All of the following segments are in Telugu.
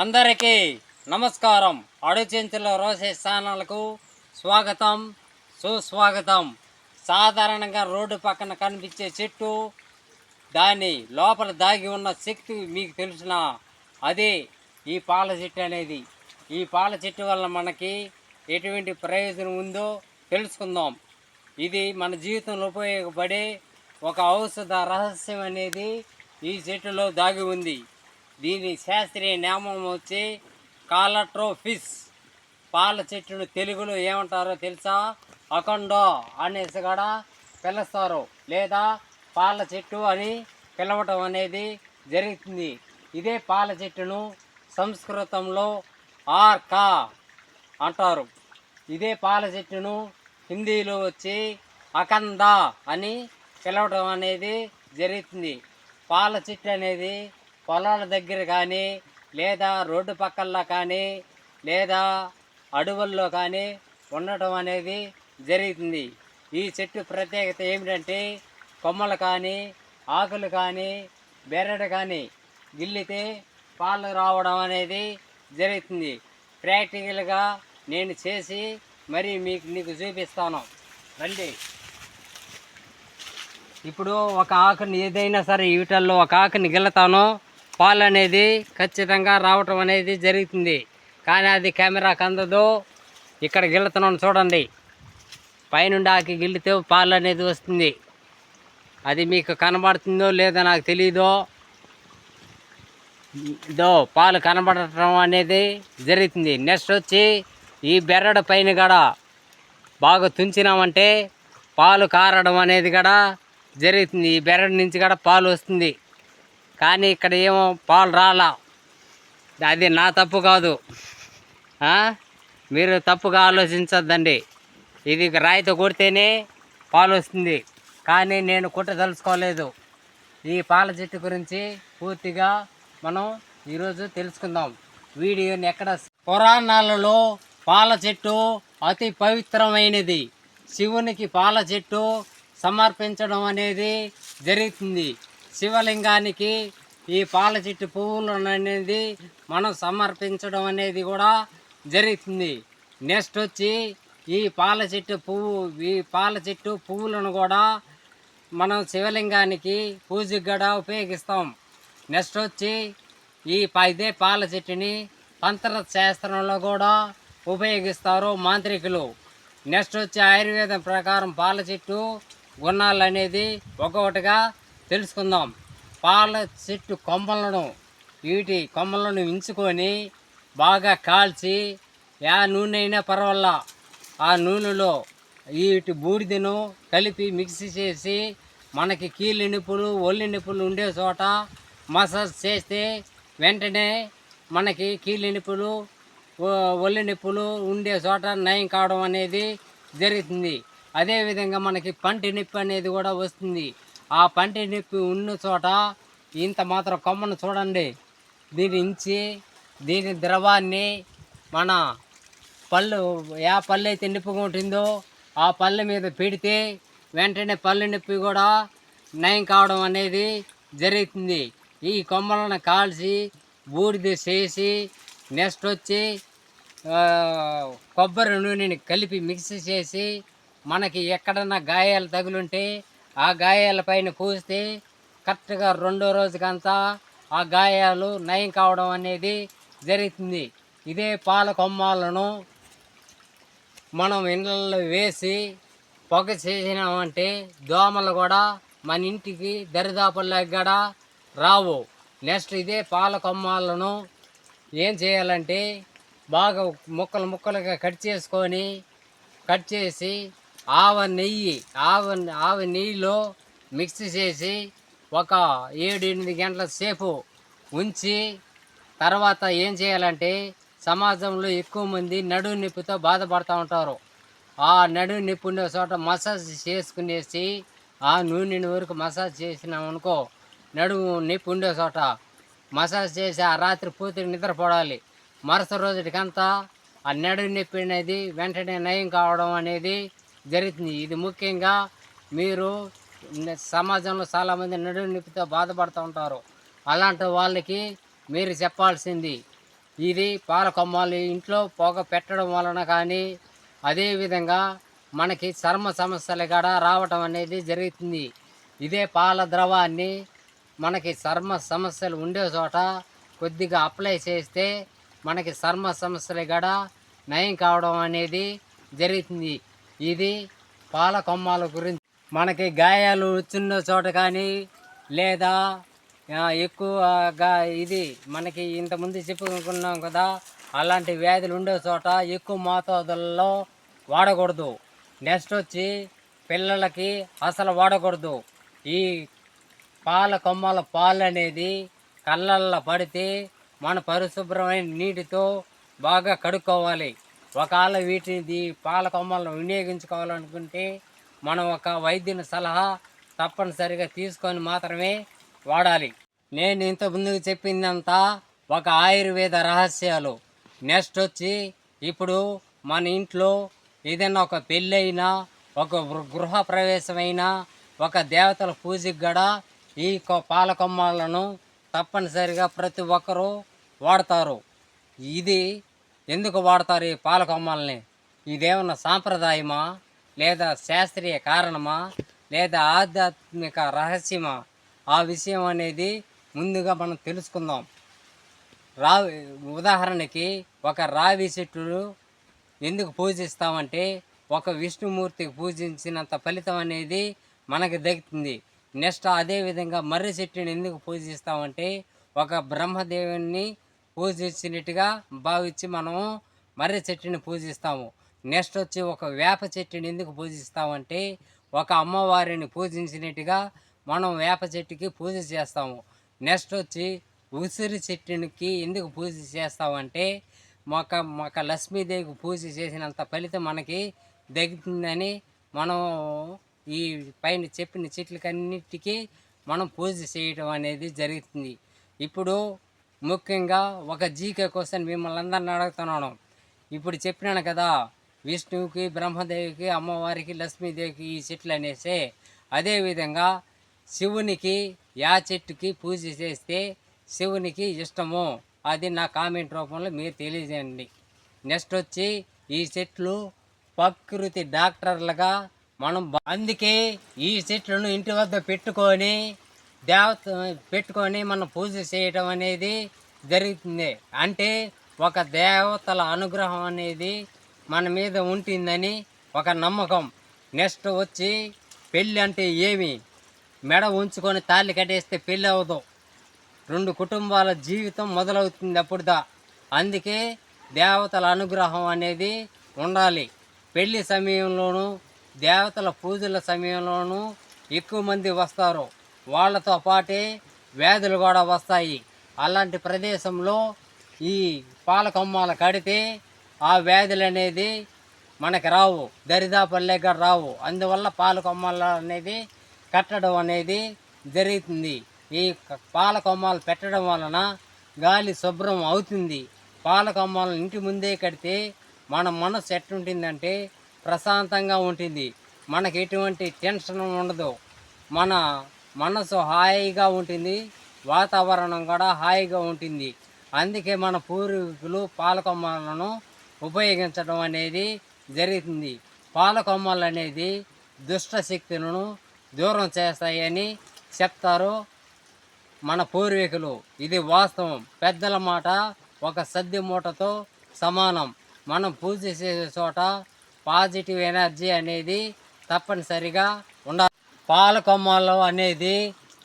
అందరికీ నమస్కారం. అడుచెంచుల రోసే స్థానాలకు స్వాగతం సుస్వాగతం. సాధారణంగా రోడ్డు పక్కన కనిపించే చెట్టు దాని లోపల దాగి ఉన్న శక్తి మీకు తెలిసిన? అదే ఈ పాల చెట్టు అనేది. ఈ పాల చెట్టు వల్ల మనకి ఎటువంటి ప్రయోజనం ఉందో తెలుసుకుందాం. ఇది మన జీవితంలో ఉపయోగపడే ఒక ఔషధ రహస్యం అనేది ఈ చెట్టులో దాగి ఉంది. దీని శాస్త్రీయ నామం వచ్చి కాలట్రోఫిస్. పాల చెట్టును తెలుగులో ఏమంటారో తెలుసా? అఖండో అనేసి కూడా పిలుస్తారు. లేదా పాల చెట్టు అని పిలవటం అనేది జరుగుతుంది. ఇదే పాల చెట్టును సంస్కృతంలో ఆర్కా అంటారు. ఇదే పాల చెట్టును హిందీలో వచ్చి అకంద అని పిలవడం అనేది జరుగుతుంది. పాల చెట్టు అనేది పొలాల దగ్గర కానీ లేదా రోడ్డు పక్కల్లో కానీ లేదా అడవుల్లో కానీ ఉండటం అనేది జరుగుతుంది. ఈ చెట్టు ప్రత్యేకత ఏమిటంటే కొమ్మలు కానీ ఆకులు కానీ బెరడు కానీ గిల్లితే పాలు రావడం అనేది జరుగుతుంది. ప్రాక్టికల్గా నేను చేసి మరి మీకు నీకు చూపిస్తాను. రండి. ఇప్పుడు ఒక ఆకుని ఏదైనా సరే వీటల్లో ఒక ఆకుని గిల్లతాను. పాలు అనేది ఖచ్చితంగా రావటం అనేది జరుగుతుంది. కానీ అది కెమెరాకు అందదు. ఇక్కడ గిల్లుతున్నాను చూడండి. పైనుండి ఆకి గిల్లితే పాలు అనేది వస్తుంది. అది మీకు కనబడుతుందో లేదో నాకు తెలీదో. ఇదో పాలు కనబడటం అనేది జరుగుతుంది. నెక్స్ట్ వచ్చి ఈ బెర్రడ పైన కూడా బాగా తుంచినామంటే పాలు కారడం అనేది కూడా జరుగుతుంది. ఈ బెర్రడ నుంచి కూడా పాలు వస్తుంది. కానీ ఇక్కడ ఏమో పాలు రాలా. అది నా తప్పు కాదు. మీరు తప్పుగా ఆలోచించద్దండి. ఇది రాయితో కొడితేనే పాలు వస్తుంది. కానీ నేను కుట్టదలుచుకోలేదు ఈ పాల చెట్టు గురించి పూర్తిగా మనం ఈరోజు తెలుసుకుందాం. వీడియోని ఎక్కడ పురాణాలలో పాల చెట్టు అతి పవిత్రమైనది. శివునికి పాల చెట్టు సమర్పించడం అనేది జరుగుతుంది. శివలింగానికి ఈ పాల చెట్టు పువ్వులను అనేది మనం సమర్పించడం అనేది కూడా జరుగుతుంది. నెక్స్ట్ వచ్చి ఈ పాల చెట్టు పువ్వు ఈ పాల చెట్టు పువ్వులను కూడా మనం శివలింగానికి పూజకు కూడా ఉపయోగిస్తాం. నెక్స్ట్ వచ్చి ఈ ప- ఇదే పాల చెట్టుని తంత్ర శాస్త్రంలో కూడా ఉపయోగిస్తారు మాంత్రికులు. నెక్స్ట్ వచ్చి ఆయుర్వేదం ప్రకారం పాల చెట్టు గుణాలు అనేది ఒక్కొక్కటిగా తెలుసుకుందాం. పాల చెట్టు కొమ్మలను వీటి కొమ్మలను ఉంచుకొని బాగా కాల్చి యా నూనె అయినా పర్వాలా? ఆ నూనెలో వీటి బూడిదను కలిపి మిక్సీ చేసి మనకి కీళ్ళ నిప్పులు ఒళ్ళు నిప్పులు ఉండే చోట మసాజ్ చేస్తే వెంటనే మనకి కీళ్ళ నిప్పులు ఒళ్ళు నొప్పులు ఉండే చోట నయం కావడం అనేది జరుగుతుంది. అదేవిధంగా మనకి పంటి నొప్పి అనేది కూడా వస్తుంది. ఆ పంటి నొప్పి ఉన్న చోట ఇంత మాత్రం కొమ్మను చూడండి. దీని ఇంచి దీని ద్రవాన్ని మన పళ్ళు ఏ పళ్ళు అయితే నిప్పుగా ఉంటుందో ఆ పళ్ళ మీద పెడితే వెంటనే పళ్ళు నొప్పి కూడా నయం కావడం అనేది జరుగుతుంది. ఈ కొమ్మలను కాల్చి బూడిద చేసి నెక్స్ట్ వచ్చి కొబ్బరి నూనెని కలిపి మిక్స్ చేసి మనకి ఎక్కడన్నా గాయాలు తగులుంటే ఆ గాయాల పైన పూస్తే కరెక్ట్గా రెండో రోజుకంతా ఆ గాయాలు నయం కావడం అనేది జరుగుతుంది. ఇదే పాల కొమ్మాలను మనం ఇండ్లలో వేసి పొగ చేసినామంటే దోమలు కూడా మన ఇంటికి దరిదాపుల్లోకి కూడా రావు. నెక్స్ట్ ఇదే పాల కొమ్మాలను ఏం చేయాలంటే బాగా ముక్కలు ముక్కలుగా కట్ చేసుకొని కట్ చేసి ఆవ నెయ్యి ఆవ ఆవ నెయ్యిలో మిక్స్ చేసి ఒక ఏడు ఎనిమిది గంటల సేపు ఉంచి తర్వాత ఏం చేయాలంటే సమాజంలో ఎక్కువ మంది నడుము నొప్పితో బాధపడుతూ ఉంటారు. ఆ నడుము నొప్పి ఉండే చోట మసాజ్ చేసుకునేసి ఆ నూనెని వరకు మసాజ్ చేసినాం అనుకో నడుము నొప్పి ఉండే చోట మసాజ్ చేసి ఆ రాత్రి పూర్తి నిద్రపోవాలి మరుసటి రోజుటికంతా ఆ నడుము నొప్పి అనేది వెంటనే నయం కావడం అనేది జరుగుతుంది. ఇది ముఖ్యంగా మీరు సమాజంలో చాలామంది నడు నొప్పితో బాధపడుతూ ఉంటారు. అలాంటి వాళ్ళకి మీరు చెప్పాల్సింది ఇది పాలకొమ్మాలు ఇంట్లో పొగ పెట్టడం వలన కానీ అదేవిధంగా మనకి చర్మ సమస్యలు కూడా రావటం అనేది జరుగుతుంది. ఇదే పాల ద్రవాన్ని మనకి చర్మ సమస్యలు ఉండే చోట కొద్దిగా అప్లై చేస్తే మనకి చర్మ సమస్యలు కూడా నయం కావడం అనేది జరుగుతుంది. ఇది పాల కొమ్మాల గురించి. మనకి గాయాలు వచ్చిన చోట కానీ లేదా ఎక్కువగా ఇది మనకి ఇంతకుముందు చెప్పుకున్నాం కదా అలాంటి వ్యాధులు ఉండే చోట ఎక్కువ మోతాదుల్లో వాడకూడదు. నెక్స్ట్ వచ్చి పిల్లలకి అసలు వాడకూడదు. ఈ పాల కొమ్మల పాలు అనేది కళ్ళల్లో పడితే మన పరిశుభ్రమైన నీటితో బాగా కడుక్కోవాలి. ఒకవేళ వీటిని పాల కొమ్మలను వినియోగించుకోవాలనుకుంటే మనం ఒక వైద్యుని సలహా తప్పనిసరిగా తీసుకొని మాత్రమే వాడాలి. నేను ఇంత ముందుకు చెప్పిందంతా ఒక ఆయుర్వేద రహస్యాలు. నెక్స్ట్ వచ్చి ఇప్పుడు మన ఇంట్లో ఏదైనా ఒక పెళ్ళైనా ఒక గృహ ప్రవేశమైనా ఒక దేవతల పూజకి కూడా ఈ కొ- పాల కొమ్మలను తప్పనిసరిగా ప్రతి ఒక్కరూ వాడతారు. ఇది ఎందుకు వాడతారు ఈ పాల కొమ్మల్ని ఇదేమన్నా సాంప్రదాయమా? లేదా శాస్త్రీయ కారణమా? లేదా ఆధ్యాత్మిక రహస్యమా? ఆ విషయం అనేది ముందుగా మనం తెలుసుకుందాం. రా ఉదాహరణకి ఒక రావి చెట్టును ఎందుకు పూజిస్తామంటే ఒక విష్ణుమూర్తికి పూజించినంత ఫలితం అనేది మనకు దక్కుతుంది. నెక్స్ట్ అదేవిధంగా మర్రి చెట్టుని ఎందుకు పూజిస్తామంటే ఒక బ్రహ్మదేవుని పూజించినట్టుగా భావించి మనము మర్రి చెట్టుని పూజిస్తాము. నెక్స్ట్ వచ్చి ఒక వేప చెట్టుని ఎందుకు పూజిస్తామంటే ఒక అమ్మవారిని పూజించినట్టుగా మనం వేప చెట్టుకి పూజ చేస్తాము. నెక్స్ట్ వచ్చి ఉసిరి చెట్టునికి ఎందుకు పూజ చేస్తామంటే మాక మాక లక్ష్మీదేవికి పూజ చేసినంత ఫలితం మనకి దక్కుతుందని మనం ఈ పైన చెప్పిన చెట్లకన్నిటికీ మనం పూజ చేయటం అనేది జరుగుతుంది. ఇప్పుడు ముఖ్యంగా ఒక జీకే క్వశ్చన్ మిమ్మల్ని అందరిని అడుగుతున్నాను. ఇప్పుడు చెప్పినాను కదా విష్ణువుకి బ్రహ్మదేవికి అమ్మవారికి లక్ష్మీదేవికి ఈ చెట్లు అనేసి. అదేవిధంగా శివునికి యా చెట్టుకి పూజ చేస్తే శివునికి ఇష్టము. అది నా కామెంట్ రూపంలో మీరు తెలియజేయండి. నెక్స్ట్ వచ్చి ఈ చెట్లు ప్రకృతి డాక్టర్లుగా మనం అందుకే ఈ చెట్లను ఇంటి వద్ద పెట్టుకొని దేవత పెట్టుకొని మనం పూజ చేయటం అనేది జరుగుతుంది. అంటే ఒక దేవతల అనుగ్రహం అనేది మన మీద ఉంటుందని ఒక నమ్మకం. నెక్స్ట్ వచ్చి పెళ్ళి అంటే ఏమి? మెడ ఉంచుకొని తాళి కట్టేస్తే పెళ్ళి అవ్వదు. రెండు కుటుంబాల జీవితం మొదలవుతుంది అప్పుడుదా అందుకే దేవతల అనుగ్రహం అనేది ఉండాలి. పెళ్ళి సమయంలోనూ దేవతల పూజల సమయంలోనూ ఎక్కువ మంది వస్తారు. వాళ్ళతో పాటే వ్యాధులు కూడా వస్తాయి. అలాంటి ప్రదేశంలో ఈ పాలకొమ్మాలు కడితే ఆ వ్యాధులు అనేది మనకి రావు. దరిదాపల్లేగా రావు. అందువల్ల పాలకొమ్మలు అనేది కట్టడం అనేది జరుగుతుంది. ఈ పాలకొమ్మలు పెట్టడం వలన గాలి శుభ్రం అవుతుంది. పాలకొమ్మలు ఇంటి ముందే కడితే మన మనసు ఎట్టుంటుందంటే ప్రశాంతంగా ఉంటుంది. మనకి ఎటువంటి టెన్షన్ ఉండదు. మన మనసు హాయిగా ఉంటుంది వాతావరణం కూడా హాయిగా ఉంటుంది. అందుకే మన పూర్వీకులు పాలకొమ్మలను ఉపయోగించడం అనేది జరుగుతుంది. పాలకొమ్మలు అనేది దుష్ట శక్తులను దూరం చేస్తాయని చెప్తారు మన పూర్వీకులు. ఇది వాస్తవం. పెద్దల మాట ఒక సద్ది మూటతో సమానం. మనం పూజ చేసే చోట పాజిటివ్ ఎనర్జీ అనేది తప్పనిసరిగా పాలకొమ్మలు అనేది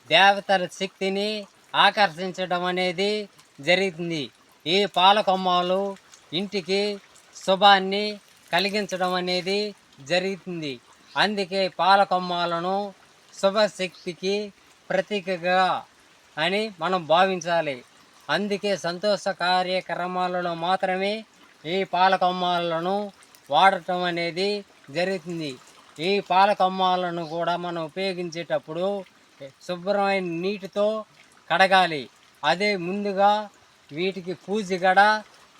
దేవతల శక్తిని ఆకర్షించడం అనేది జరుగుతుంది. ఈ పాలకొమ్మలు ఇంటికి శుభాన్ని కలిగించడం అనేది జరుగుతుంది. అందుకే పాలకొమ్మలను శుభశక్తికి ప్రతీకగా అని మనం భావించాలి. అందుకే సంతోష కార్యక్రమాలలో మాత్రమే ఈ పాలకొమ్మలను వాడటం అనేది జరుగుతుంది. ఈ పాలకమ్మాలను కూడా మనం ఉపయోగించేటప్పుడు శుభ్రమైన నీటితో కడగాలి. అదే ముందుగా వీటికి పూజ కూడా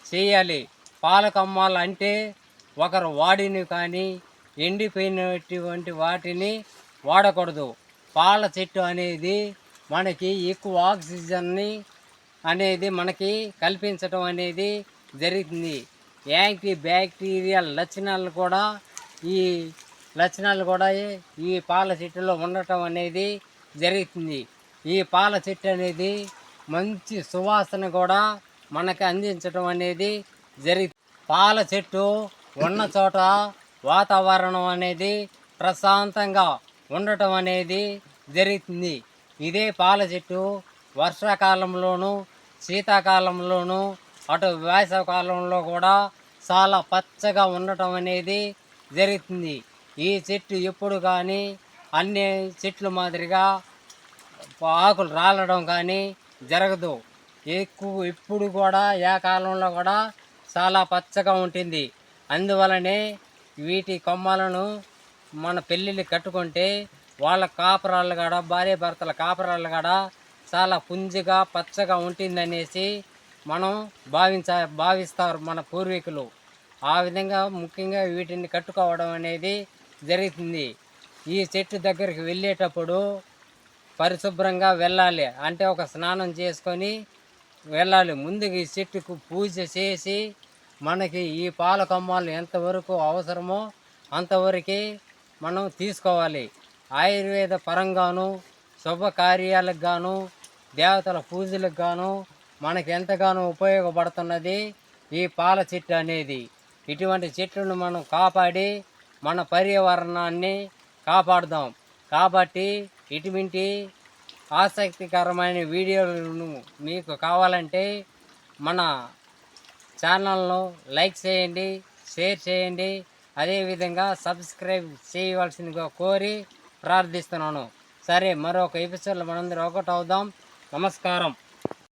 చేయాలి. పాలకొమ్మాలు అంటే ఒకరు వాడిని కానీ ఎండిపోయినటువంటి వాటిని వాడకూడదు. పాల చెట్టు అనేది మనకి ఎక్కువ ఆక్సిజన్ని అనేది మనకి కల్పించటం అనేది జరుగుతుంది. యాంటీ బ్యాక్టీరియల్ లక్షణాలు కూడా ఈ లక్షణాలు కూడా ఈ పాల చెట్టులో ఉండటం అనేది జరుగుతుంది. ఈ పాల చెట్టు అనేది మంచి సువాసన కూడా మనకి అందించడం అనేది జరుగుతుంది. పాల చెట్టు ఉన్న చోట వాతావరణం అనేది ప్రశాంతంగా ఉండటం అనేది జరుగుతుంది. ఇదే పాల చెట్టు వర్షాకాలంలోనూ శీతాకాలంలోనూ అటు వేసవకాలంలో కూడా చాలా పచ్చగా ఉండటం అనేది జరుగుతుంది. ఈ చెట్టు ఎప్పుడు కానీ అన్ని చెట్లు మాదిరిగా ఆకులు రాలడం కానీ జరగదు. ఎక్కువ ఇప్పుడు కూడా ఏ కాలంలో కూడా చాలా పచ్చగా ఉంటుంది. అందువలనే వీటి కొమ్మలను మన పెళ్ళిళ్ళు కట్టుకుంటే వాళ్ళ కాపురాళ్ళు కాడ భార్య భర్తల కాపురాళ్ళు కాడ చాలా పుంజిగా పచ్చగా ఉంటుందనేసి మనం భావించ భావిస్తారు మన పూర్వీకులు. ఆ విధంగా ముఖ్యంగా వీటిని కట్టుకోవడం అనేది జరుగుతుంది. ఈ చెట్టు దగ్గరికి వెళ్ళేటప్పుడు పరిశుభ్రంగా వెళ్ళాలి. అంటే ఒక స్నానం చేసుకొని వెళ్ళాలి. ముందుగా ఈ చెట్టుకు పూజ చేసి మనకి ఈ పాల కొమ్మలు ఎంతవరకు అవసరమో అంతవరకు మనం తీసుకోవాలి. ఆయుర్వేద పరంగాను శుభకార్యాలకు గాను దేవతల పూజలకు గాను మనకి ఎంతగానో ఉపయోగపడుతున్నది ఈ పాల చెట్టు అనేది. ఇటువంటి చెట్లను మనం కాపాడి మన పర్యావరణాన్ని కాపాడుదాం. కాబట్టి ఇటువంటి ఆసక్తికరమైన వీడియోలను మీకు కావాలంటే మన ఛానల్ను లైక్ చేయండి షేర్ చేయండి. అదేవిధంగా సబ్స్క్రైబ్ చేయవలసిందిగా కోరి ప్రార్థిస్తున్నాను. సరే మరొక ఎపిసోడ్లో మనందరం ఒకటి అవుదాం నమస్కారం.